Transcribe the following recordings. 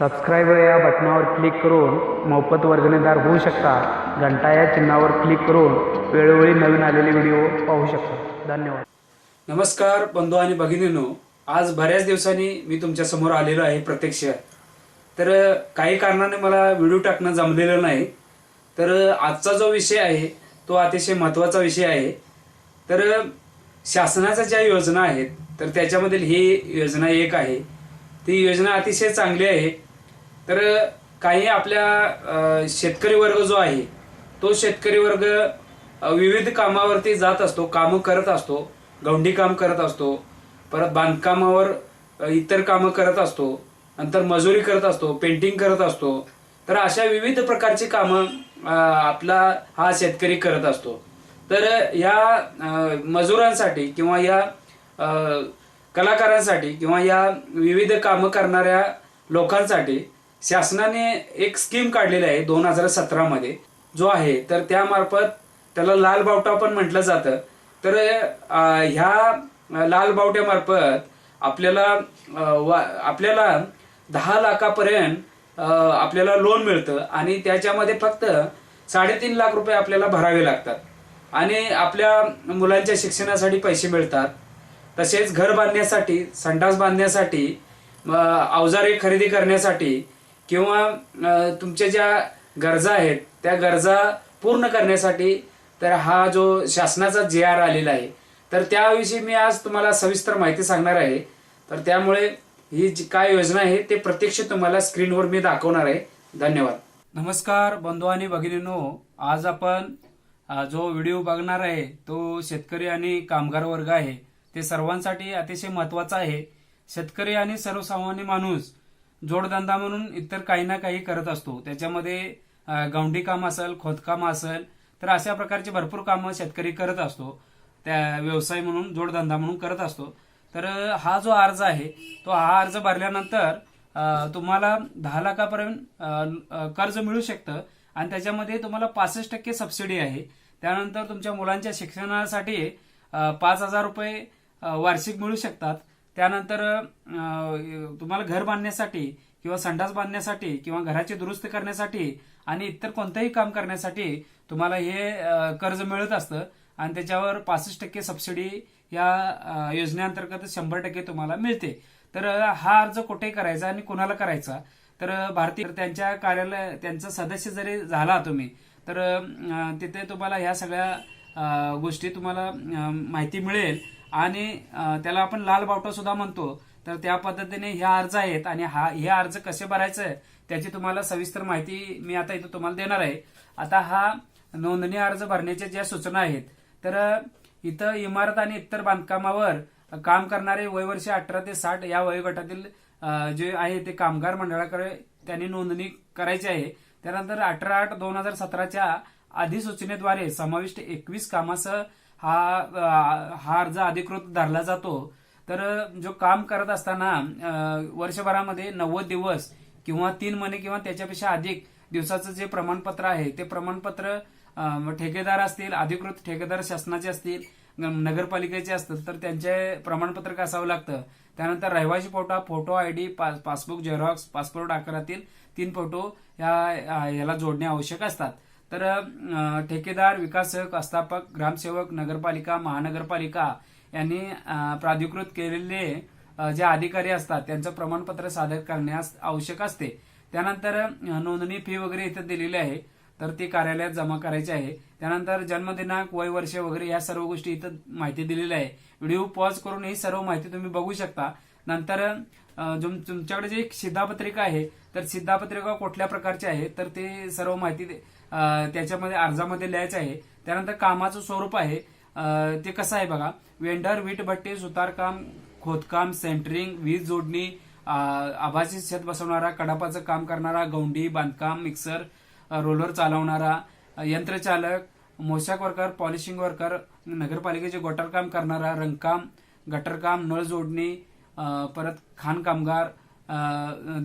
Subscribe या बटनावर click करून मोफत वर्गणीदार होऊ शकता. घंटा या चिन्हावर क्लिक करून वेळोवेळी नवीन आलेले व्हिडिओ पाहू शकता. धन्यवाद. नमस्कार बंधू आणि भगिनींनो. आज बऱ्याच दिवसांनी मी तुमच्यासमोर आलेलो आहे प्रत्यक्ष. तर काही कारणाने मला व्हिडिओ टाकणं जमलेलं नाही. तर आजचा जो विषय आहे तो अतिशय महत्त्वाचा विषय आहे. तर शासनाच्या ज्या योजना आहेत तर त्याच्यामधील ही योजना एक आहे. ती योजना अतिशय चांगली आहे. तर काही आपल्या शेतकरी वर्ग जो आहे तो शेतकरी वर्ग विविध कामावरती जात असतो कामं करत असतो गवंडी काम करत असतो परत बांधकामावर इतर कामं करत असतो नंतर मजुरी करत असतो पेंटिंग करत असतो तर अशा विविध प्रकारची कामं आपला हा शेतकरी करत असतो. तर या मजुरांसाठी किंवा या कलाकारांसाठी किंवा या विविध कामं करणाऱ्या लोकांसाठी शासनाने एक स्कीम काढलेली आहे दोन हजार सतरामध्ये जो आहे तर त्यामार्फत त्याला लाल बावटा पण म्हटलं जातं. तर ह्या लाल बावट्यामार्फत आपल्याला वा- आपल्याला दहा लाखापर्यंत आपल्याला लोन मिळतं आणि त्याच्यामध्ये फक्त साडेतीन लाख रुपये आपल्याला भरावे लागतात. आणि आपल्या मुलांच्या शिक्षणासाठी पैसे मिळतात. तसेच घर बांधण्यासाठी संडास बांधण्यासाठी अवजारे खरेदी करण्यासाठी किंवा तुमच्या ज्या गरजा आहेत त्या गरजा पूर्ण करण्यासाठी तर हा जो शासनाचा जे आर आलेला आहे तर त्याविषयी मी आज तुम्हाला सविस्तर माहिती सांगणार आहे. तर त्यामुळे ही जी काय योजना आहे ते प्रत्यक्ष तुम्हाला स्क्रीनवर मी दाखवणार आहे. धन्यवाद. नमस्कार बंधू आणि भगिनीनो. आज आपण जो व्हिडिओ बघणार आहे तो शेतकरी आणि कामगार वर्ग आहे ते सर्वांसाठी अतिशय महत्त्वाचा आहे. शेतकरी आणि सर्वसामान्य माणूस जोडधंदा म्हणून इतर काही ना काही करत असतो. त्याच्यामध्ये गावंडी काम असेल खोदकाम असेल तर अशा प्रकारचे भरपूर कामं शेतकरी करत असतो. त्या व्यवसाय म्हणून जोडधंदा म्हणून करत असतो. तर हा जो अर्ज आहे तो हा अर्ज भरल्यानंतर तुम्हाला दहा लाखापर्यंत कर्ज मिळू शकतं आणि त्याच्यामध्ये तुम्हाला पासष्ट टक्के सबसिडी आहे. त्यानंतर तुमच्या मुलांच्या शिक्षणासाठी पाच हजार रुपये वार्षिक मिळू शकतात. त्यानंतर तुम्हाला घर बांधण्यासाठी किंवा संडास बांधण्यासाठी किंवा घराची दुरुस्त करण्यासाठी आणि इतर कोणतंही काम करण्यासाठी तुम्हाला हे कर्ज मिळत असतं. आणि त्याच्यावर पासष्ट टक्के सबसिडी या योजनेअंतर्गत शंभर टक्के तुम्हाला मिळते. तर हा अर्ज कुठे करायचा आणि कुणाला करायचा? तर भारतीय त्यांच्या कार्यालय त्यांचा सदस्य जरी झाला तुम्ही तर तिथे तुम्हाला ह्या सगळ्या गोष्टी तुम्हाला माहिती मिळेल. आणि त्याला आपण लाल बावटा सुद्धा म्हणतो. तर त्या पद्धतीने ह्या अर्ज आहेत आणि हा हे अर्ज कसे भरायचं त्याची तुम्हाला सविस्तर माहिती मी आता इथं तुम्हाला देणार आहे. आता हा नोंदणी अर्ज भरण्याच्या ज्या सूचना आहेत तर इथं इमारत आणि इतर बांधकामावर काम करणारे वयवर्ष अठरा ते साठ या वयोगटातील जे आहे ते कामगार मंडळाकडे त्यांनी नोंदणी करायची आहे. त्यानंतर अठरा आठ दोन हजार सतराच्या अधिसूचनेद्वारे समाविष्ट एकवीस कामासह हा हा अर्ज अधिकृत धरला जातो. तर जो काम करत असताना वर्षभरामध्ये नव्वद दिवस किंवा तीन महिने किंवा त्याच्यापेक्षा अधिक दिवसाचं जे प्रमाणपत्र आहे ते प्रमाणपत्र ठेकेदार असतील अधिकृत ठेकेदार शासनाचे असतील नगरपालिकेचे असतील तर त्यांचे प्रमाणपत्र असावं लागतं? त्यानंतर रहिवासी photo photo I D passbook xerox passport आकारातील तीन फोटो या याला जोडणे आवश्यक असतात. तर ठेकेदार विकासक आस्थापक ग्रामसेवक नगरपालिका महानगरपालिका यांनी प्राधिकृत केलेले जे अधिकारी असतात त्यांचं प्रमाणपत्र सादर करण्यास आवश्यक असते. त्यानंतर नोंदणी फी वगैरे इथं दिलेली आहे तर ती कार्यालयात जमा करायची आहे. त्यानंतर जन्मदिनांक वय वर्ष वगैरे या सर्व गोष्टी इथं माहिती दिलेली आहे. व्हिडिओ पॉज करून ही सर्व माहिती तुम्ही बघू शकता. नंतर तुमच्याकडे जे एक सिद्धापत्रिका आहे तर सिद्धापत्रिका कुठल्या प्रकारची आहे? तर ते सर्व माहिती त्याच्यामध्ये अर्जामध्ये लिहायचं आहे. त्यानंतर कामाचं स्वरूप आहे. ते कसं आहे बघा? वेंडर वीट भट्टी सुतारकाम खोदकाम सेंटरिंग वीज जोडणी आभासी छत बसवणारा कडापाचं काम करणारा गौंडी बांधकाम मिक्सर रोलर चालवणारा यंत्रचालक मोशाक वर्कर पॉलिशिंग वर्कर नगरपालिकेचे गोटरकाम करणारा रंगकाम गटरकाम नळ जोडणी परत खाण कामगार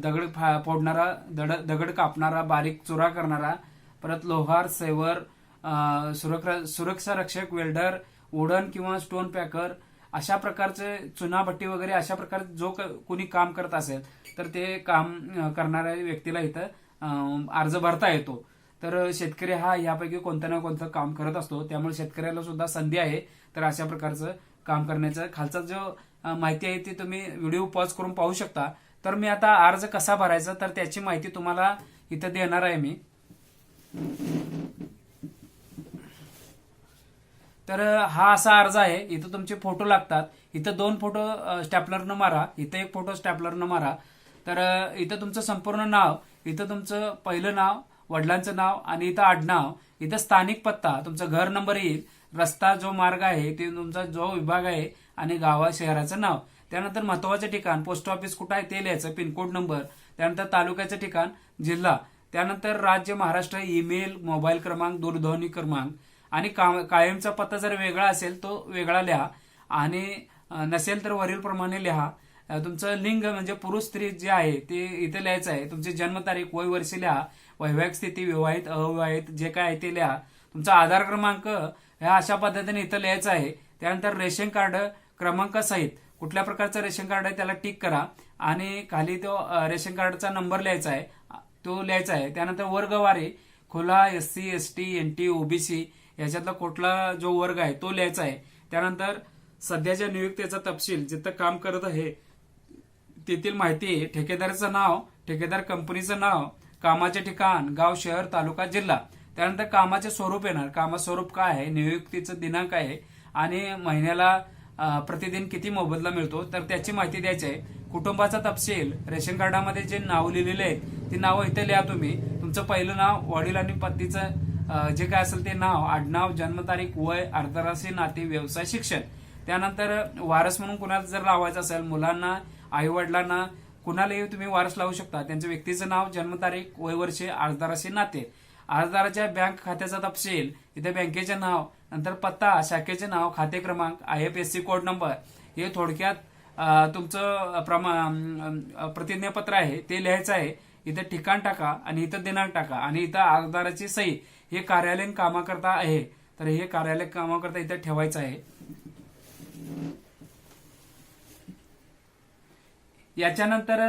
दगड फा- फोडणारा दड- दगड कापणारा बारीक चुरा करणारा परत लोहार सेवर सुरक्षा रक्षक वेल्डर वुडन किंवा स्टोन पॅकर अशा प्रकारचे चुनाभट्टी वगैरे अशा प्रकारचे जो क- कोणी काम करत असेल तर ते काम करणाऱ्या व्यक्तीला इथं अर्ज भरता येतो. तर शेतकरी हा यापैकी कोणतं ना कोणतं काम करत असतो. त्यामुळे शेतकऱ्याला सुद्धा संधी आहे. तर अशा प्रकारचं काम करण्याचं खालचा जो माहिती आहे ती तुम्ही व्हिडिओ पॉज करून पाहू शकता. तर मी आता अर्ज कसा भरायचा तर त्याची माहिती तुम्हाला इथं देणार आहे मी. तर हा असा अर्ज आहे. इथं तुमचे फोटो लागतात. इथं दोन फोटो स्टॅपलरनं मारा. इथं एक फोटो स्टॅपलरनं मारा. तर इथं तुमचं संपूर्ण नाव इथं तुमचं पहिलं नाव वडिलांचं नाव आणि इथं आडनाव इथं स्थानिक पत्ता तुमचं घर नंबर येईल. रस्ता जो मार्ग आहे ते तुमचा जो विभाग आहे आणि गावा शहराचं नाव. त्यानंतर महत्वाचं ठिकाण पोस्ट ऑफिस कुठं आहे ते लिहायचं पिनकोड नंबर त्यानंतर तालुक्याचं ठिकाण जिल्हा. त्यानंतर राज्य महाराष्ट्र ईमेल मोबाईल क्रमांक दूरध्वनी क्रमांक. आणि का- कायमचा पत्ता जर वेगळा असेल तो वेगळा लिहा. आणि नसेल तर वरील प्रमाणे लिहा. तुमचं लिंग म्हणजे पुरुष स्त्री जे आहे ते इथे लिहायचं आहे. तुमची जन्मतारीख वय वर्ष लिहा. वैवाहिक स्थिती विवाहित अविवाहित जे काय आहे ते लिहा. तुमचा आधार क्रमांक ह्या अशा पद्धतीने इथं लिहायचं आहे. त्यानंतर रेशन कार्ड क्रमांक सहित कुठल्या प्रकारचं रेशन कार्ड आहे त्याला टिक करा. आणि खाली तो रेशन कार्डचा नंबर लिहायचा आहे. तो लिहायचा आहे. त्यानंतर वर्गवारी खुला S C S T N T OBC याच्यातला कुठला जो वर्ग आहे तो लिहायचा आहे. त्यानंतर सध्याच्या नियुक्तीचा तपशील जिथं काम करत आहे तेथील माहिती ठेकेदाराचं नाव ठेकेदार कंपनीचं नाव कामाचे ठिकाण गाव शहर तालुका जिल्हा. त्यानंतर कामाचे स्वरूप येणार. कामाचं स्वरूप काय आहे? नियुक्तीचं दिनांक आहे. आणि महिन्याला प्रतिदिन किती मोबदला मिळतो? तर त्याची माहिती द्यायची आहे. कुटुंबाचा तपशील रेशन कार्डामध्ये जे नाव लिहिलेले आहेत ती नावं इथे लिहा तुम्ही. तुमचं पहिलं नाव वडील आणि पत्नीचं जे काय असेल ते नाव आडनाव जन्मतारीख वय अर्धराशी नाते व्यवसाय शिक्षण. त्यानंतर वारस म्हणून कुणाला जर लावायचं असेल मुलांना आई वडिलांना कुणालाही तुम्ही वारस लावू शकता. त्यांचं व्यक्तीचं नाव जन्मतारीख वय वर्षे अर्धराशी नाते. अर्जदाराच्या बँक खात्याचा तपशील इथे बँकेचे नाव नंतर पत्ता शाखेचे नाव खाते क्रमांक I F S C code number. हे थोडक्यात तुमचं प्रमा प्रतिज्ञापत्र आहे ते लिहायचं आहे. इथं ठिकाण टाका आणि इथं दिनांक टाका आणि इथं अर्जदाराची सही. हे कार्यालयीन कामाकरता आहे. तर हे कार्यालय कामाकरता इथं ठेवायचं आहे. याच्यानंतर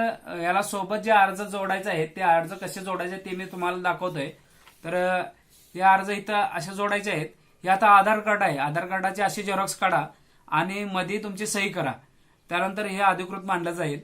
याला सोबत जे अर्ज जोडायचे आहेत ते अर्ज कसे जोडायचे ते मी तुम्हाला दाखवतोय. तर हे अर्ज इथं असे जोडायचे आहेत. हे आता आधार कार्ड आहे. आधार कार्डाचे असे झेरॉक्स काढा आणि मध्ये तुमची सही करा. त्यानंतर हे अधिकृत मानलं जाईल.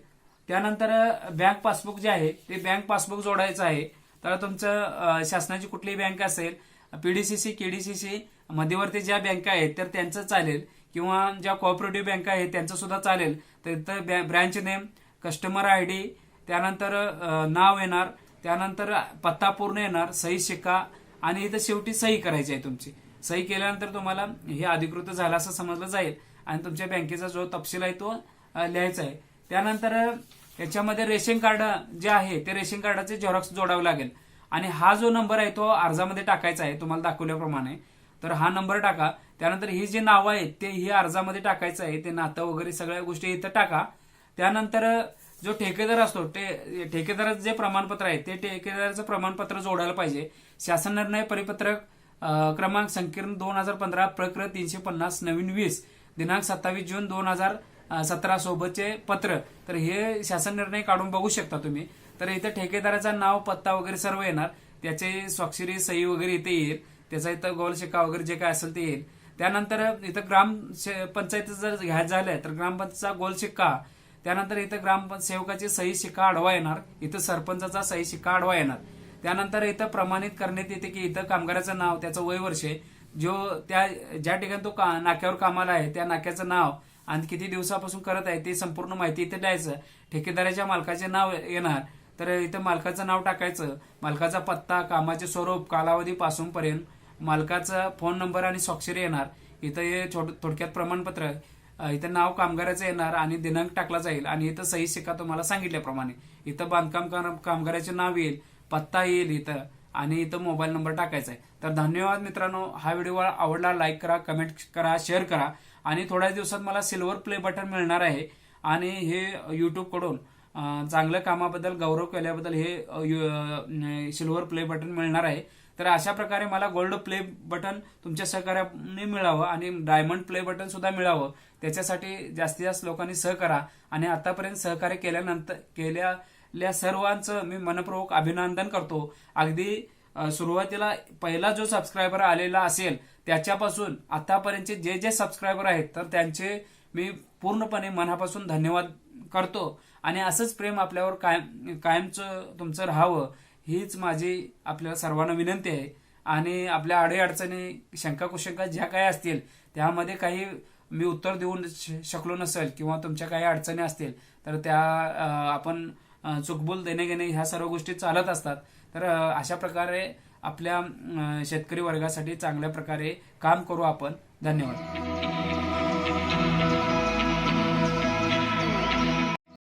त्यानंतर बँक पासबुक जे आहे ते बँक पासबुक जोडायचं आहे. तर तुमचं शासनाची कुठलीही बँक असेल पीडीसीसी केडीसीसी मध्यवर्ती ज्या बँका आहेत तर त्यांचं चालेल. किंवा ज्या कोऑपरेटिव्ह बँका आहेत त्यांचं सुद्धा चालेल. तर इथं branch name customer I D त्यानंतर नाव येणार त्यानंतर पत्ता पूर्ण येणार सही शिक्का आणि इथं शेवटी सही करायची आहे तुमची. सही केल्यानंतर तुम्हाला हे अधिकृत झालं असं समजलं जाईल आणि तुमच्या बँकेचा जो तपशील आहे तो लिहायचा आहे. त्यानंतर याच्यामध्ये रेशन कार्ड जे आहे ते रेशन कार्डाचे झेरॉक्स जोडावे लागेल. आणि हा जो नंबर आहे तो अर्जामध्ये टाकायचा आहे तुम्हाला दाखवल्याप्रमाणे. तर हा नंबर टाका. त्यानंतर ही जी नावं आहेत ते ही अर्जामध्ये टाकायचं आहे ते नातं वगैरे सगळ्या गोष्टी इथं टाका. त्यानंतर जो ठेकेदार असतो ते ठेकेदाराचं जे प्रमाणपत्र आहे ते ठेकेदाराचं प्रमाणपत्र जोडायला पाहिजे. शासन निर्णय परिपत्रक क्रमांक संकीर्ण दोन हजार पंधरा प्रक्र तीनशे पन्नास नवीन वीस दिनांक सत्तावीस जून दोन हजार सतरा सोबतचे पत्र. तर हे शासन निर्णय काढून बघू शकता तुम्ही. तर इथं ठेकेदाराचा नाव पत्ता वगैरे सर्व येणार. त्याचे स्वाक्षरी सही वगैरे इथे येईल. त्याचा इथं गोल शिक्का वगैरे जे काय असेल ते येईल. त्यानंतर इथं ग्राम पंचायत जर घ्यायचं झालं तर ग्रामपंचायतचा गोल शिक्का त्यानंतर इथं ग्रामसेवकाची सही शिक्का आडवा येणार. इथं सरपंचाचा सही शिक्का आडवा येणार. त्यानंतर इथं प्रमाणित करण्यात येते की इथं कामगाराचं नाव त्याचं वय वर्ष जो त्या ज्या ठिकाणी तो का नाक्यावर कामाला आहे त्या नाक्याचं नाव आणि किती दिवसापासून करत आहे ते संपूर्ण माहिती इथे द्यायचं. ठेकेदाराच्या मालकाचे नाव येणार. तर इथं मालकाचं नाव टाकायचं. मालकाचा पत्ता कामाचे स्वरूप कालावधी पासून पर्यंत मालकाचा फोन नंबर आणि स्वाक्षरी येणार. इथं हे थोडक्यात प्रमाणपत्र इथं नाव कामगाराचं येणार आणि दिनांक टाकला जाईल. आणि इथं सही शिक्का तुम्हाला सांगितल्याप्रमाणे. इथं बांधकाम कामगाराचे नाव येईल पत्ता येईल इथं आणि इथं मोबाईल नंबर टाकायचा आहे. तर धन्यवाद मित्रांनो. हा व्हिडिओ आवडला लाईक करा कमेंट करा शेअर करा. आणि थोड्या दिवसात मला सिल्वर प्ले बटन मिळणार आहे. आणि हे युट्यूबकडून चांगल्या कामाबद्दल गौरव केल्याबद्दल हे सिल्वर प्ले बटन मिळणार आहे. तर अशा प्रकारे मला गोल्ड प्ले बटन तुमच्या सहकार्याने मिळावं आणि डायमंड प्ले बटन सुद्धा मिळावं. त्याच्यासाठी जास्तीत जास्त लोकांनी सहकारा आणि आतापर्यंत सहकार्य केल्यानंतर केलेल्या सर्वांचं मी मनपूर्वक अभिनंदन करतो. अगदी सुरुवातीला पहिला जो सबस्क्रायबर आलेला असेल त्याच्यापासून आतापर्यंतचे जे जे सबस्क्रायबर आहेत तर त्यांचे मी पूर्णपणे मनापासून धन्यवाद करतो. आणि असंच प्रेम आपल्यावर कायम कायमचं तुमचं राहावं. हीच माझी आपल्या सर्वांना विनंती आहे. आणि आपल्या अडीअडचणी शंका कुशंका ज्या काही असतील त्यामध्ये काही मी उत्तर देऊ श- शकलो नसेल किंवा तुमच्या काही अडचणी असतील तर त्या आपण चुकबुल देणे घेणे ह्या सर्व गोष्टी चालत असतात. तर अशा प्रकारे आपल्या शेतकरी वर्गासाठी चांगल्या प्रकारे काम करू आपण. धन्यवाद.